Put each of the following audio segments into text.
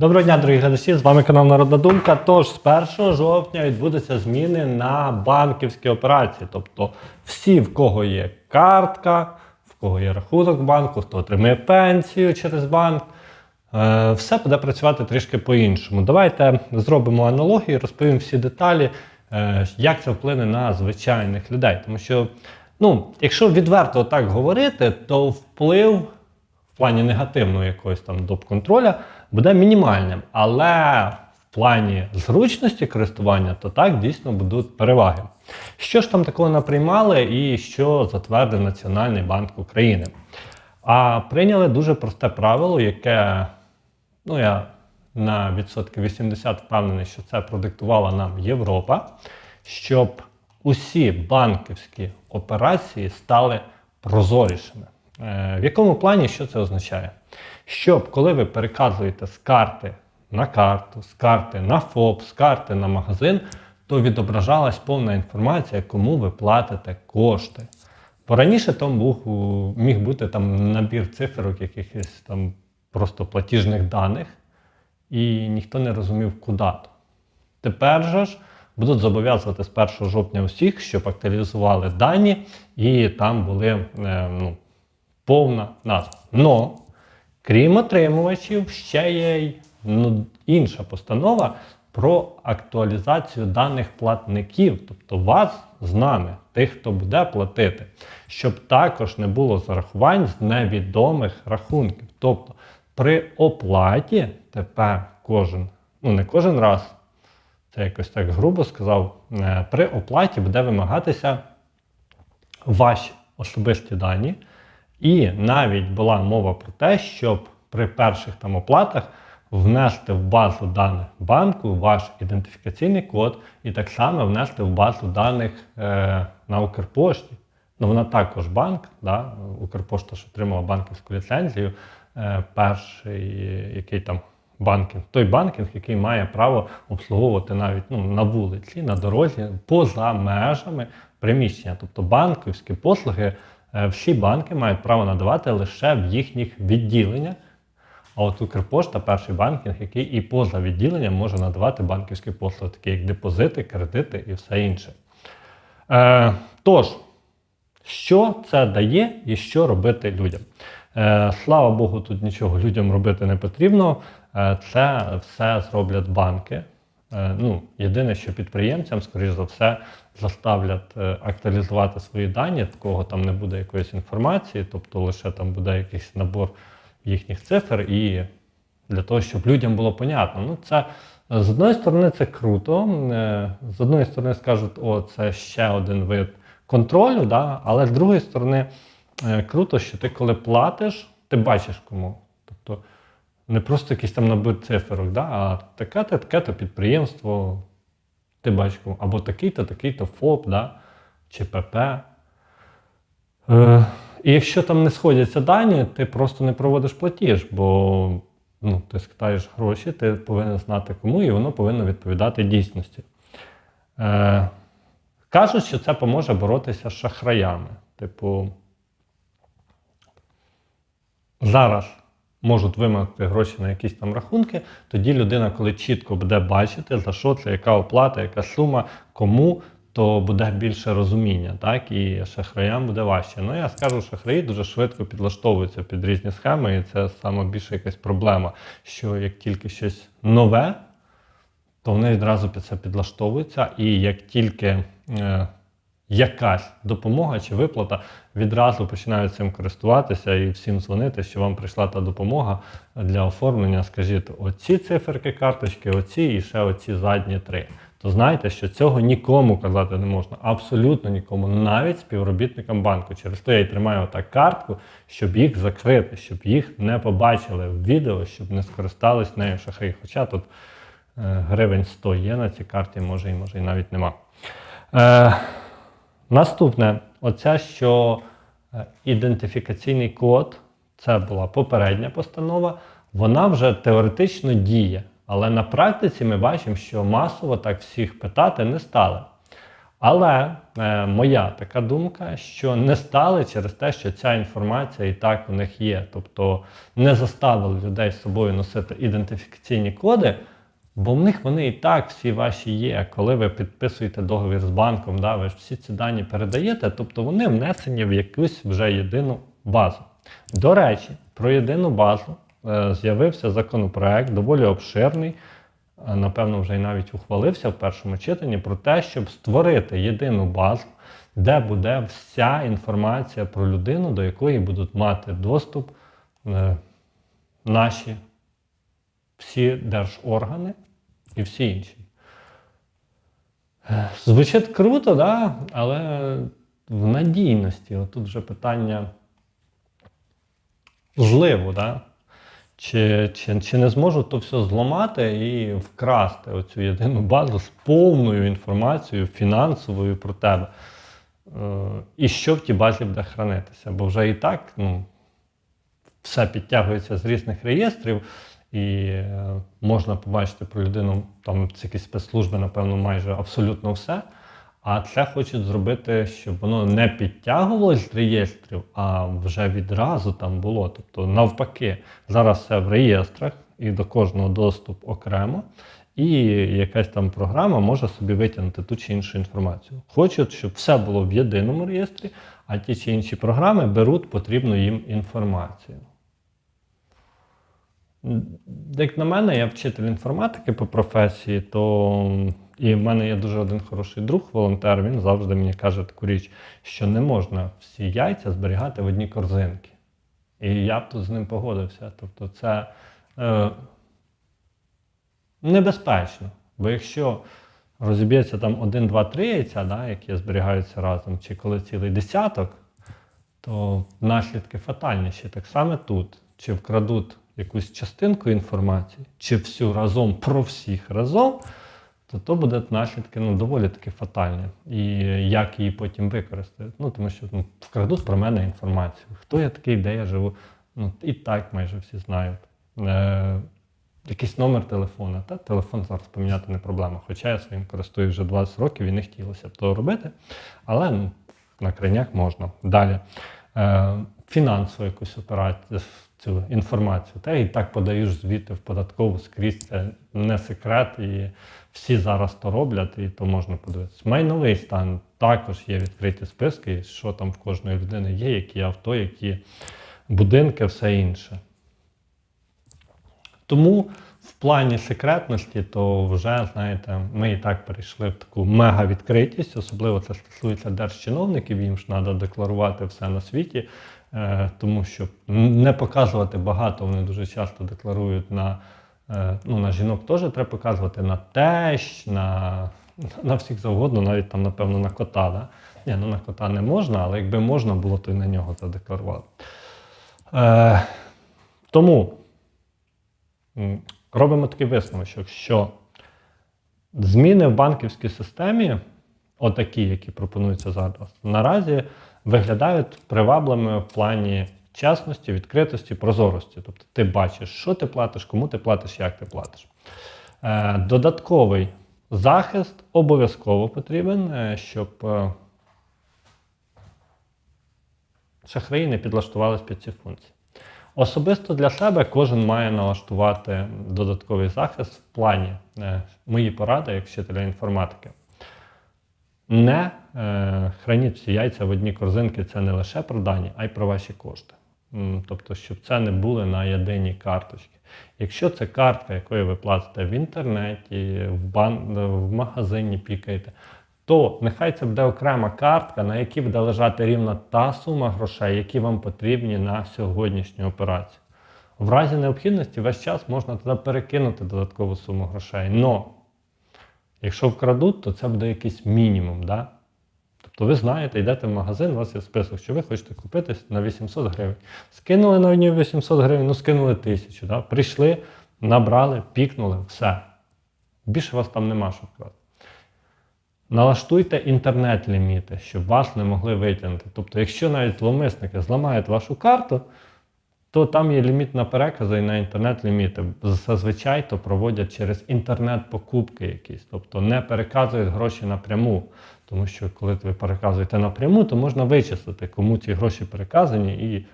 Доброго дня, дорогі глядачі! З вами канал Народна Думка. Тож з 1 жовтня відбудуться зміни на банківські операції. Тобто всі, в кого є картка, в кого є рахунок банку, хто отримує пенсію через банк, е, все буде працювати трішки по-іншому. Давайте зробимо аналогію, розповім всі деталі, е, як це вплине на звичайних людей. Тому що, ну, якщо відверто так говорити, то вплив плані негативного якогось там доп-контроля буде мінімальним. Але в плані зручності користування, то так дійсно будуть переваги. Що ж там такого наприймали і що затвердив Національний банк України? А прийняли дуже просте правило, яке, ну я на відсотки 80 впевнений, що це продиктувала нам Європа, щоб усі банківські операції стали прозорішими. Е, В якому плані що це означає? Щоб коли ви переказуєте з карти на карту, з карти на ФОП, з карти на магазин, то відображалась повна інформація, кому ви платите кошти. Бо раніше там був, міг бути там набір циферок, якихось там просто платіжних даних, і ніхто не розумів, куди то. Тепер же ж будуть зобов'язувати з 1 жовтня усіх, щоб актуалізували дані, і там були е, ну, повна назва. Но, крім отримувачів, ще є ну, інша постанова про актуалізацію даних платників, тобто вас з тих, хто буде платити, щоб також не було зарахувань з невідомих рахунків. Тобто при оплаті тепер кожен, ну не кожен раз, це якось так грубо сказав, е, при оплаті буде вимагатися ваші особисті дані. І навіть була мова про те, щоб при перших там оплатах внести в базу даних банку ваш ідентифікаційний код і так само внести в базу даних е, на Укрпошті. Ну, вона також банк, да? Укрпошта ж отримала банківську ліцензію. Е, перший, який там банкінг, той банкінг, який має право обслуговувати навіть ну, на вулиці, на дорозі, поза межами приміщення. Тобто банківські послуги всі банки мають право надавати лише в їхніх відділеннях. А от Укрпошта перший банкінг, який і поза відділенням може надавати банківські послуги, такі як депозити, кредити і все інше. Е, тож, що це дає і що робити людям? Е, слава Богу, тут нічого людям робити не потрібно. Е, це все зроблять банки. Е, ну, єдине, що підприємцям, скоріш за все, заставлять е, актуалізувати свої дані, такого там не буде якоїсь інформації, тобто лише там буде якийсь набор їхніх цифр, і для того, щоб людям було понятно. Ну, це з одної сторони це круто. е, З одної сторони скажуть, о, це ще один вид контролю, да? але з другої сторони, круто, що ти коли платиш, ти бачиш кому. Тобто не просто якийсь там набір циферок, да? а таке-то, таке-то підприємство, ти бачиш. Або такий-то, такий-то ФОП, да? чи ПП. Е, і якщо там не сходяться дані, ти просто не проводиш платіж, бо ну, ти скидаєш гроші, ти повинен знати кому, і воно повинно відповідати дійсності. Е, кажуть, що це поможе боротися з шахраями. Типу, зараз можуть вимагати гроші на якісь там рахунки, тоді людина, коли чітко буде бачити, за що це, яка оплата, яка сума, кому, то буде більше розуміння, так, і шахраям буде важче. Ну, я скажу, шахраї дуже швидко підлаштовуються під різні схеми, і це саме більше якась проблема, що як тільки щось нове, то вони відразу під це підлаштовуються, і як тільки е, якась допомога чи виплата, відразу починають цим користуватися і всім дзвонити, що вам прийшла та допомога для оформлення. Скажіть, оці циферки карточки, оці і ще оці задні три. То знаєте, що цього нікому казати не можна, абсолютно нікому, навіть співробітникам банку. Через те я й тримаю отак картку, щоб їх закрити, щоб їх не побачили в відео, щоб не скористались нею шахраї. Хоча тут е, гривень 100 є на цій карті, може і може і навіть нема. Е, наступне, оце, що е, ідентифікаційний код, це була попередня постанова, вона вже теоретично діє. Але на практиці ми бачимо, що масово так всіх питати не стали. Але е, моя така думка, що не стали через те, що ця інформація і так у них є. Тобто не заставили людей з собою носити ідентифікаційні коди, бо в них вони і так всі ваші є. Коли ви підписуєте договір з банком, да, ви ж всі ці дані передаєте, тобто вони внесені в якусь вже єдину базу. До речі, про єдину базу е, з'явився законопроект, доволі обширний. е, Напевно, вже й навіть ухвалився в першому читанні про те, щоб створити єдину базу, де буде вся інформація про людину, до якої будуть мати доступ е, наші всі держоргани і всі інші. Звучить круто, да? але в надійності. Отут вже питання зливу, да? Чи, чи, чи не зможу то все зламати і вкрасти оцю єдину базу з повною інформацією фінансовою про тебе. Е, І що в тій базі буде хранитися? Бо вже і так ну, все підтягується з різних реєстрів, і е, можна побачити про людину, там це якісь спецслужби, напевно, майже абсолютно все. А це хочуть зробити, щоб воно не підтягувалось з реєстрів, а вже відразу там було. Тобто, навпаки, зараз все в реєстрах і до кожного доступ окремо, і якась там програма може собі витягнути ту чи іншу інформацію. Хочуть, щоб все було в єдиному реєстрі, а ті чи інші програми беруть потрібну їм інформацію. Як на мене, я вчитель інформатики по професії, то і в мене є дуже один хороший друг, волонтер. Він завжди мені каже таку річ, що не можна всі яйця зберігати в одній корзинки. І я б тут з ним погодився. Тобто, це е, небезпечно. Бо якщо розіб'ється там один, два, три яйця, да, які зберігаються разом, чи коли цілий десяток, то наслідки фатальніші. Так само тут. Чи вкрадуть якусь частинку інформації, чи всю разом про всіх разом, то то буде наслідки ну, доволі таки фатальні. І як її потім використають. Ну, тому що ну, вкрадуть про мене інформацію. Хто я такий, де я живу? Ну, і так майже всі знають. Е, якийсь номер телефона. Та телефон зараз поміняти не проблема. Хоча я своїм користуюсь вже 20 років і не хотілося б того робити. Але ну, на крайняк можна. Далі. Е, фінансову якусь операцію, цю інформацію. Та і так подаєш звіти в податкову скрізь. Це не секрет, і всі зараз то роблять, і то можна подивитися. Майновий стан також є відкриті списки, що там в кожної людини є, які авто, які будинки, все інше. Тому в плані секретності, то вже, знаєте, ми і так перейшли в таку мега-відкритість, особливо це стосується держчиновників, їм ж треба декларувати все на світі, тому що не показувати багато, вони дуже часто декларують на, е, ну, на жінок теж треба показувати на тещ, на, на всіх завгодно, навіть там, напевно, на кота. Да? Ні, ну на кота не можна, але якби можна було, то і на нього задекларувати. Е, тому. Робимо такий висновок, що зміни в банківській системі, отакі, які пропонуються зараз, наразі виглядають привабливими в плані чесності, відкритості, прозорості. Тобто ти бачиш, що ти платиш, кому ти платиш, як ти платиш. Е, Додатковий захист обов'язково потрібен, е, щоб е, шахраї не підлаштувались під ці функції. Особисто для себе кожен має налаштувати додатковий захист в плані мої поради як вчителя інформатики. Не е, храніть всі яйця в одній корзинки це не лише про дані, а й про ваші кошти. Тобто, щоб це не були на єдиній карточці. Якщо це картка, якою ви платите в інтернеті, в, бан... в магазині пікаєте, то нехай це буде окрема картка, на якій буде лежати рівно та сума грошей, які вам потрібні на сьогоднішню операцію. В разі необхідності весь час можна туди перекинути додаткову суму грошей. Но якщо вкрадуть, то це буде якийсь мінімум. Да? Тобто ви знаєте, йдете в магазин, у вас є список, що ви хочете купити на 800 гривень. Скинули на одні 800 гривень, ну скинули тисячу. Да? Прийшли, набрали, пікнули, все. Більше вас там нема що вкрати. Налаштуйте інтернет-ліміти, щоб вас не могли витягнути. Тобто, якщо навіть зловмисники зламають вашу карту, то там є ліміт на перекази і на інтернет-ліміти. Зазвичай то проводять через інтернет-покупки якісь, тобто не переказують гроші напряму. Тому що коли ви переказуєте напряму, то можна вичислити, кому ці гроші переказані, і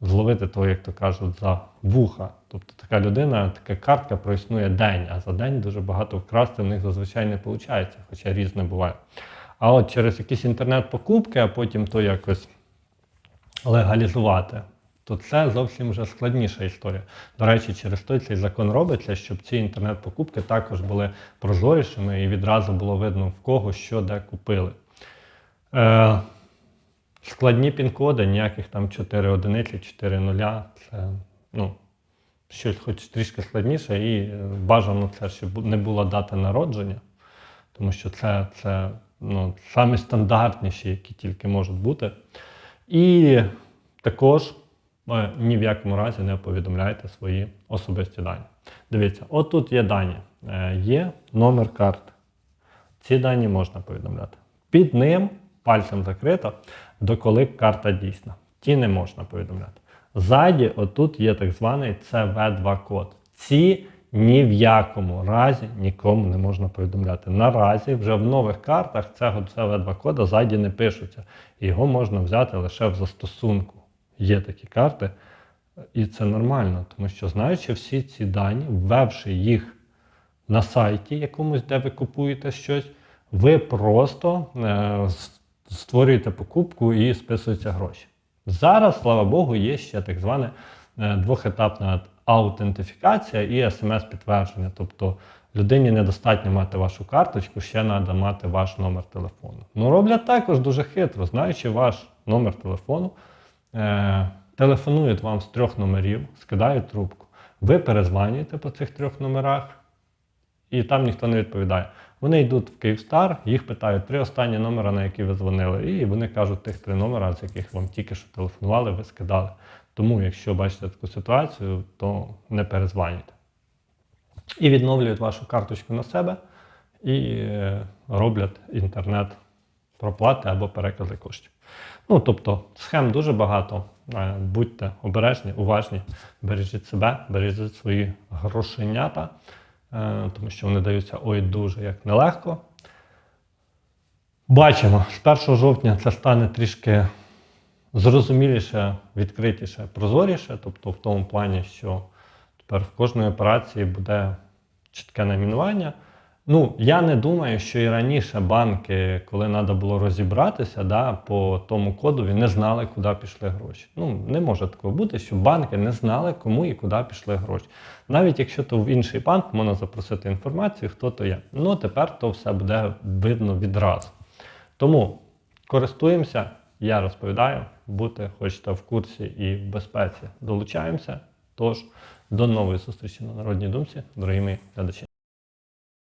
зловити того, як то кажуть, за вуха. Тобто така людина, така картка проіснує день, а за день дуже багато вкрасти в них зазвичай не виходить, хоча різне буває. А от через якісь інтернет-покупки, а потім то якось легалізувати, то це зовсім вже складніша історія. До речі, через той цей закон робиться, щоб ці інтернет-покупки також були прозорішими і відразу було видно, в кого що де купили. Е, складні пін-коди, ніяких там 4 одиниці, 4 нуля. Це ну, щось хоч трішки складніше, і е, бажано це, щоб не була дата народження, тому що це, це ну, самі стандартніші, які тільки можуть бути. І також е, ні в якому разі не повідомляйте свої особисті дані. Дивіться, от тут є дані, Е, є номер карти. Ці дані можна повідомляти. Під ним пальцем закрито, доколи карта дійсна. Ті не можна повідомляти. Ззаді, отут є так званий CV2 код. Ці ні в якому разі нікому не можна повідомляти. Наразі вже в нових картах цього CV2 кода ззаді не пишуться. Його можна взяти лише в застосунку. Є такі карти, і це нормально, тому що знаючи всі ці дані, ввевши їх на сайті якомусь, де ви купуєте щось, ви просто е, створюєте покупку і списуються гроші. Зараз, слава Богу, є ще так зване е, двохетапна аутентифікація і смс-підтвердження. Тобто людині недостатньо мати вашу карточку, ще треба мати ваш номер телефону. Ну, роблять також дуже хитро, знаючи ваш номер телефону, е, телефонують вам з трьох номерів, скидають трубку. Ви перезванюєте по цих трьох номерах, і там ніхто не відповідає. Вони йдуть в Київстар, їх питають три останні номера, на які ви дзвонили, і вони кажуть тих три номера, з яких вам тільки що телефонували, ви скидали. Тому, якщо бачите таку ситуацію, то не перезванюйте. І відновлюють вашу карточку на себе і е, роблять інтернет проплати або перекази коштів. Ну, тобто, схем дуже багато. Е, Будьте обережні, уважні, бережіть себе, бережіть свої грошенята, е, тому що вони даються ой дуже як нелегко. Бачимо, з 1 жовтня це стане трішки зрозуміліше, відкритіше, прозоріше, тобто в тому плані, що тепер в кожної операції буде чітке найменування. Ну, я не думаю, що і раніше банки, коли треба було розібратися, да, по тому кодові не знали, куди пішли гроші. Ну, не може такого бути, що банки не знали, кому і куди пішли гроші. Навіть якщо то в інший банк можна запросити інформацію, хто то є. Ну, тепер то все буде видно відразу. Тому користуємося, я розповідаю, бути хочете в курсі і в безпеці. Долучаємося. Тож, до нової зустрічі на Народній думці, дорогі мої глядачі.